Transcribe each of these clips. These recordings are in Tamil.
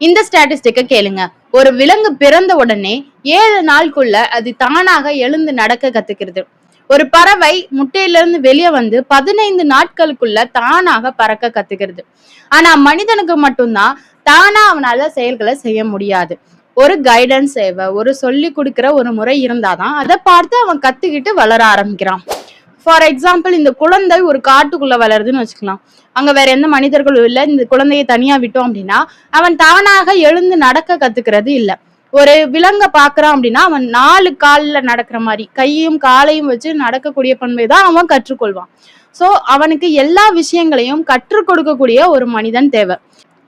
இந்த ஸ்டாட்டிஸ்டிக்க கேளுங்க. ஒரு விலங்கு பிறந்த உடனே ஏழு நாளுக்குள்ள அது தானாக எழுந்து நடக்க கத்துக்கிறது. ஒரு பறவை முட்டையிலிருந்து வெளியே வந்து பதினைந்து நாட்களுக்குள்ள தானாக பறக்க கத்துக்கிறது. ஆனா மனிதனுக்கு மட்டும்தான் தானா அவனால செயல்களை செய்ய முடியாது. ஒரு கைடன்ஸ் தேவை ஒரு சொல்லி கொடுக்கிற ஒரு முறை இருந்தாதான் அதை பார்த்து அவன் கத்துக்கிட்டு வளர ஆரம்பிக்கிறான். ஃபார் எக்ஸாம்பிள் இந்த குழந்தை ஒரு காட்டுக்குள்ள வளருதுன்னு வச்சுக்கலாம். அங்க வேற எந்த மனிதர்களும் இல்ல. இந்த குழந்தையை தனியா விட்டோம் அப்படின்னா அவன் தானாக எழுந்து நடக்க கத்துக்கிறது இல்ல. ஒரு விலங்கை பாக்குறான் அப்படின்னா அவன் நாலு கால்ல நடக்கிற மாதிரி கையும் காலையும் வச்சு நடக்கக்கூடிய பண்பை தான் அவன் கற்றுக்கொள்வான். சோ அவனுக்கு எல்லா விஷயங்களையும் கற்றுக் கொடுக்கக்கூடிய ஒரு மனிதன் தேவை.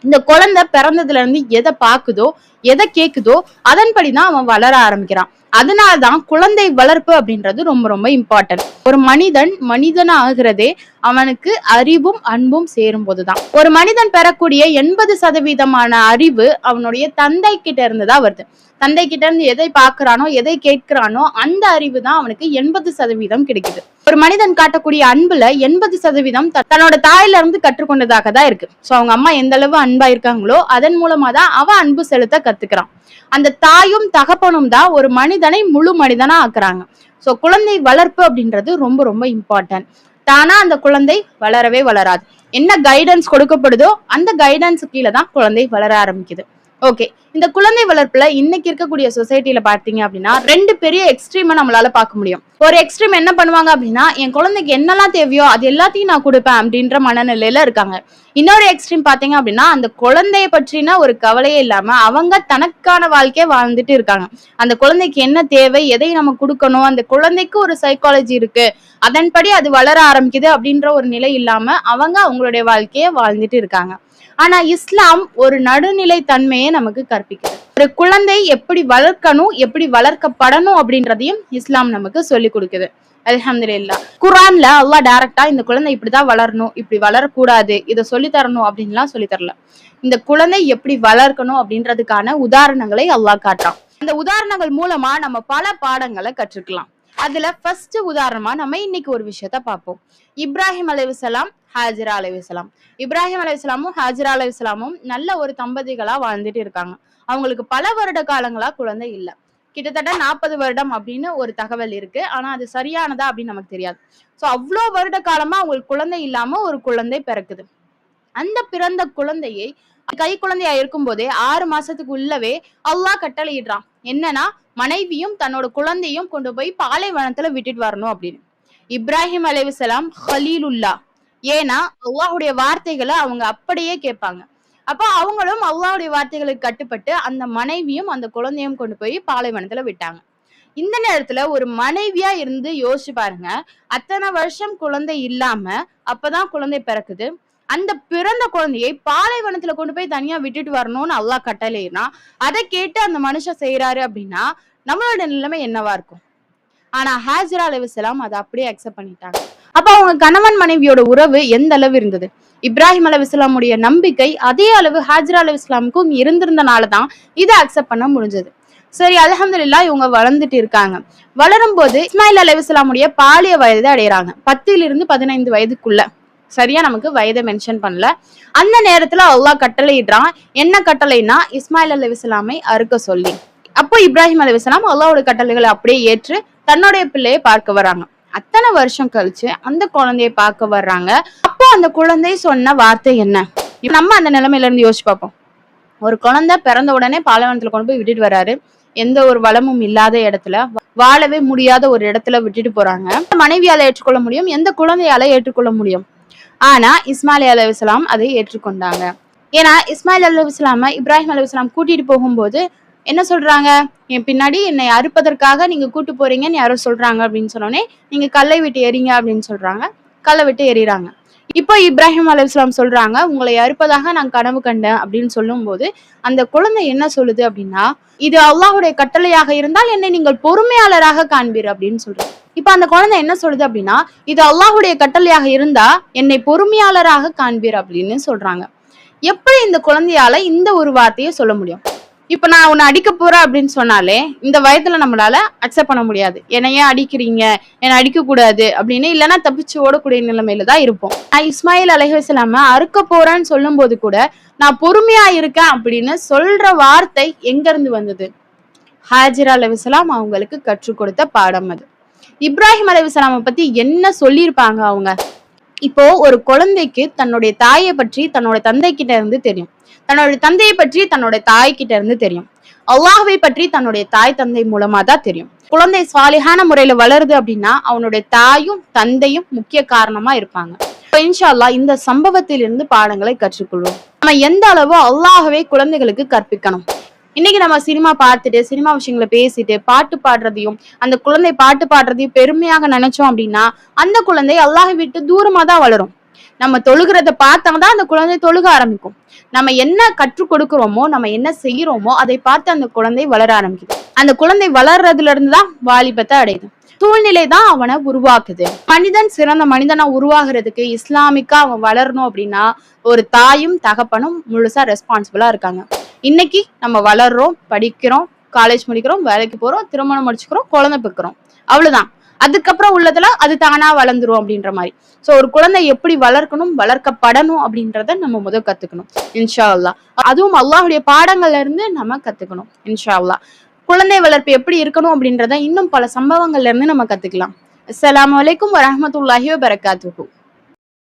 இந்த குழந்தை பிறந்ததுல இருந்து எதை பாக்குதோ எதை கேக்குதோ அதன்படிதான் அவன் வளர ஆரம்பிக்கிறான். அதனாலதான் குழந்தை வளர்ப்பு அப்படின்றது ரொம்ப ரொம்ப இம்பார்ட்டன்ட் ஒரு மனிதன் மனிதன் ஆகிறதே அவனுக்கு அறிவும் அன்பும் சேரும் போதுதான் ஒரு மனிதன் பெறக்கூடிய எண்பது சதவீதமான அறிவு அவனுடைய தந்தை கிட்ட இருந்துதான் வருது. தந்தை கிட்ட இருந்து எதை பார்க்கறானோ எதை கேட்கிறானோ அந்த அறிவு தான் அவனுக்கு எண்பது சதவீதம் கிடைக்குது. ஒரு மனிதன் காட்டக்கூடிய அன்புல எண்பது சதவீதம் தன்னோட தாயில இருந்து கற்றுக்கொண்டதாக தான் இருக்கு. சோ அவங்க அம்மா எந்த அளவு அன்பா இருக்காங்களோ அதன் மூலமா தான் அவ அன்பு செலுத்த கத்துக்கிறான். அந்த தாயும் தகப்பனும் தான் ஒரு மனிதனை முழு மனிதனா ஆக்குறாங்க. சோ குழந்தை வளர்ப்பு அப்படின்றது ரொம்ப ரொம்ப இம்பார்ட்டன்ட் தானா அந்த குழந்தை வளரவே வளராது. என்ன கைடன்ஸ் கொடுக்கப்படுதோ அந்த கைடன்ஸ் கீழே தான் குழந்தை வளர ஆரம்பிக்குது. ஓகே இந்த குழந்தை வளர்ப்புல இன்னைக்கு இருக்கக்கூடிய சொசைட்டில பாத்தீங்க அப்படின்னா ரெண்டு பெரிய எக்ஸ்ட்ரீமை நம்மளால பார்க்க முடியும். ஒரு எக்ஸ்ட்ரீம் என்ன பண்ணுவாங்க அப்படின்னா என் குழந்தைக்கு என்னெல்லாம் தேவையோ அது எல்லாத்தையும் நான் கொடுப்பேன் அப்படின்ற மனநிலையில இருக்காங்க. இன்னொரு எக்ஸ்ட்ரீம் பாத்தீங்க அப்படின்னா அந்த குழந்தைய பற்றின ஒரு கவலையே இல்லாம அவங்க தனக்கான வாழ்க்கைய வாழ்ந்துட்டு இருக்காங்க. அந்த குழந்தைக்கு என்ன தேவை எதை நம்ம கொடுக்கணும் அந்த குழந்தைக்கு ஒரு சைக்காலஜி இருக்கு அதன்படி அது வளர ஆரம்பிக்குது அப்படின்ற ஒரு நிலை இல்லாம அவங்க அவங்களுடைய வாழ்க்கையை வாழ்ந்துட்டு இருக்காங்க. ஆனா இஸ்லாம் ஒரு நடுநிலை தன்மையை நமக்கு கற்பிக்கிறது ஒரு குழந்தை எப்படி வளர்க்கணும் எப்படி வளர்க்கப்படணும் அப்படின்றதையும் இஸ்லாம் நமக்கு சொல்லி கொடுக்குது. அலமதுல்லா குரான்ல அல்லாஹ் டைரக்டா இந்த குழந்தை இப்படிதான் வளரணும் இப்படி வளரக்கூடாது இதை சொல்லி தரணும் அப்படின்லாம் சொல்லி தரல. இந்த குழந்தை எப்படி வளர்க்கணும் அப்படின்றதுக்கான உதாரணங்களை அல்லாஹ் காட்டுறான். அந்த உதாரணங்கள் மூலமா நம்ம பல பாடங்களை கற்றுக்கலாம். அதுல ஃபர்ஸ்ட் உதாரணமா நம்ம இன்னைக்கு ஒரு விஷயத்த பார்ப்போம். இப்ராஹிம் அலைவிசலாம் ஹாஜிரா அலைவிசலாம் இப்ராஹிம் அலைவிசலாமும் ஹாஜிரா அலைவிசலாமும் நல்ல ஒரு தம்பதிகளா வாழ்ந்துட்டு இருக்காங்க. அவங்களுக்கு பல வருட காலங்களா குழந்தை இல்ல. கிட்டத்தட்ட நாற்பது வருடம் அப்படின்னு ஒரு தகவல் இருக்கு. ஆனா அது சரியானதா அப்படின்னு நமக்கு தெரியாது. சோ அவ்வளோ வருட காலமா அவங்களுக்கு குழந்தை இல்லாம ஒரு குழந்தை பிறக்குது. அந்த பிறந்த குழந்தையை கை குழந்தையா இருக்கும் போதே ஆறு மாசத்துக்கு உள்ளவே அல்லாஹ் கட்டளையிடுறான். என்னன்னா மனைவியும் தன்னோட குழந்தையும் கொண்டு போய் பாலைவனத்துல விட்டுட்டு வரணும் அப்படின்னு. இப்ராஹிம் அலைவிசலாம் ஹலீலுல்லா. ஏன்னா அல்லாஹுடைய வார்த்தைகளை அவங்க அப்படியே கேட்பாங்க. அப்போ அவங்களும் அல்லாஹ்வுடைய வார்த்தைகளுக்கு கட்டுப்பட்டு அந்த மனைவியும் அந்த குழந்தையும் கொண்டு போய் பாலைவனத்துல விட்டாங்க. இந்த நேரத்துல ஒரு மனைவியா இருந்து யோசிச்சு பாருங்க. அத்தனை வருஷம் குழந்தை இல்லாம அப்பதான் குழந்தை பிறக்குது. அந்த பிறந்த குழந்தையை பாலைவனத்துல கொண்டு போய் தனியா விட்டுட்டு வரணும்னு அல்லாஹ் கட்டளைனா அதை கேட்டு அந்த மனுஷன் செய்யறாரு அப்படின்னா நம்மளோட நிலைமை என்னவா இருக்கும்? ஆனா ஹாஜிரா அலைவசலாம் அதை அப்படியே அக்செப்ட் பண்ணிட்டாங்க. அப்ப அவங்க கணவன் மனைவியோட உறவு எந்த அளவு இருந்தது? இப்ராஹிம் அலைவிஸ்லாமுடைய நம்பிக்கை அதே அளவு ஹாஜரா அலைவிஸ்லாமுக்கும் இருந்திருந்தனாலதான் இதை அக்செப்ட் பண்ண முடிஞ்சது. சரி அலஹம்துல்லா இவங்க வளர்ந்துட்டு இருக்காங்க. வளரும் போது இஸ்மாயில் அலைவிஸ்லாமுடைய பாலிய வயது அடையிறாங்க. பத்துல இருந்து பதினைந்து வயதுக்குள்ள. சரியா நமக்கு வயதை மென்ஷன் பண்ணல. அந்த நேரத்துல அல்லாஹ் கட்டளையிடுறான். என்ன கட்டளைனா இஸ்மாயில் அலைவிஸ்லாமை அறுக்க சொல்லி. அப்போ இப்ராஹிம் அலி இஸ்லாம் அல்லாவோட கட்டளைகளை அப்படியே ஏற்று தன்னுடைய பிள்ளையை பார்க்க வர்றாங்க அத்தனை வருஷம் கழிச்சு அந்த குழந்தையை பார்க்க வர்றாங்க. அப்போ அந்த குழந்தை சொன்ன வார்த்தை என்ன? இப்ப நம்ம அந்த நிலைமையில இருந்து யோசிச்சு பார்ப்போம். ஒரு குழந்தை பிறந்த உடனே பாலைவனத்துல கொண்டு போய் விட்டுட்டு வராரு. எந்த ஒரு வளமும் இல்லாத இடத்துல வாழவே முடியாத ஒரு இடத்துல விட்டுட்டு போறாங்க. மனைவியால ஏற்றுக்கொள்ள முடியும். எந்த குழந்தையால ஏற்றுக்கொள்ள முடியும்? ஆனா இஸ்மாயில் அலைவிஸ்லாம் அதை ஏற்றுக்கொண்டாங்க. ஏன்னா இஸ்மாயில் அலைவிஸ்லாம இப்ராஹிம் அலைவிஸ்லாம் கூட்டிட்டு போகும்போது என்ன சொல்றாங்க? என் பின்னாடி என்னை அறுப்பதற்காக நீங்க கூட்டு போறீங்கன்னு யாரோ சொல்றாங்க அப்படின்னு சொன்னோடனே நீங்க கல்லை விட்டு எறீங்க அப்படின்னு சொல்றாங்க. கல்லை விட்டு எறிறாங்க. இப்போ இப்ராஹிம் அலைவிஸ்லாம் சொல்றாங்க உங்களை அறுப்பதாக நான் கனவு கண்டேன் அப்படின்னு சொல்லும்போது அந்த குழந்தை என்ன சொல்லுது அப்படின்னா இது அல்லாஹுடைய கட்டளையாக இருந்தால் என்னை நீங்கள் பொறுமையாளராக காண்பீர் அப்படின்னு சொல்றாங்க. இப்ப அந்த குழந்தை என்ன சொல்லுது அப்படின்னா இது அல்லாஹுடைய கட்டளையாக இருந்தா என்னை பொறுமையாளராக காண்பீர் அப்படின்னு சொல்றாங்க. எப்படி இந்த குழந்தையால இந்த ஒரு வார்த்தையை சொல்ல முடியும்? இப்ப நான் உன்னை அடிக்க போறேன் அப்படின்னு சொன்னாலே இந்த வயதுல நம்மளால அக்செப்ட் பண்ண முடியாது. என்னை ஏன் அடிக்கிறீங்க? என்னை அடிக்க கூடாது அப்படின்னு இல்லைன்னா தப்பிச்சு ஓடக்கூடிய நிலைமையில தான் இருப்போம். நான் இஸ்மாயில் அலைஹிஸ்லாம அறுக்க போறேன்னு சொல்லும் போது கூட நான் பொறுமையா இருக்கேன் அப்படின்னு சொல்ற வார்த்தை எங்க இருந்து வந்தது? ஹாஜிரா அலைஹிஸ்லாம் அவங்களுக்கு கற்றுக் கொடுத்த பாடம் அது. இப்ராஹிம் அலைவிசலாமை பத்தி என்ன சொல்லியிருப்பாங்க அவங்க? இப்போ ஒரு குழந்தைக்கு தன்னுடைய தாயை பற்றி தன்னோட தந்தை கிட்ட இருந்து தெரியும். தன்னுடைய தந்தையை பற்றி தன்னோட தாய் கிட்ட இருந்து தெரியும். அல்லாஹ்வை பற்றி தன்னுடைய தாய் தந்தை மூலமா தான் தெரியும். குழந்தை சுவாலிகான முறையில வளருது அப்படின்னா அவனுடைய தாயும் தந்தையும் முக்கிய காரணமா இருப்பாங்க. இன்ஷால்லா இன்ஷா அல்லாஹ் இந்த சம்பவத்திலிருந்து பாடங்களை கற்றுக்கொள்வோம். நம்ம எந்த அளவு அல்லாஹவே குழந்தைகளுக்கு கற்பிக்கணும்? இன்னைக்கு நம்ம சினிமா பார்த்துட்டு சினிமா விஷயங்களை பேசிட்டு பாட்டு பாடுறதையும் அந்த குழந்தை பாட்டு பாடுறதையும் பெருமையாக நினைச்சோம் அப்படின்னா அந்த குழந்தை அல்லாஹை விட்டு தூரமா தான் வளரும். நம்ம தொழுகிறத பார்த்தவங்க தான் அந்த குழந்தை தொழுக ஆரம்பிக்கும். நம்ம என்ன கற்றுக் கொடுக்கிறோமோ நம்ம என்ன செய்யறோமோ அதை பார்த்து அந்த குழந்தை வளர ஆரம்பிக்குது. அந்த குழந்தை வளர்றதுல இருந்து தான் வாலிபத்தை அடையுது. சூழ்நிலை தான் அவனை உருவாக்குது. மனிதன் சிறந்த மனிதனா உருவாகிறதுக்கு இஸ்லாமிக்கா அவன் வளரணும் அப்படின்னா ஒரு தாயும் தகப்பனும் முழுசா ரெஸ்பான்சிபிளா இருக்காங்க. இன்னைக்கு நம்ம வளர்றோம் படிக்கிறோம் காலேஜ் முடிக்கிறோம் வேலைக்கு போறோம் திருமணம் முடிச்சுக்கிறோம் குழந்தை பெக்கிறோம் அவ்வளவுதான். அதுக்கப்புறம் உள்ளதுல அது தானா வளர்ந்துரும் அப்படின்ற மாதிரி. சோ ஒரு குழந்தை எப்படி வளர்க்கணும் வளர்க்கப்படணும் அப்படின்றத நம்ம முதல் கத்துக்கணும். இன்ஷா அல்லா அதுவும் அல்லாஹுடைய பாடங்கள்ல இருந்து நம்ம கத்துக்கணும். இன்ஷா அல்லா குழந்தை வளர்ப்பு எப்படி இருக்கணும் அப்படின்றத இன்னும் பல சம்பவங்கள்ல இருந்து நம்ம கத்துக்கலாம். அஸ்லாம் வலைக்கம் வரமத்துல்லாஹி வபரகாத்துஹு.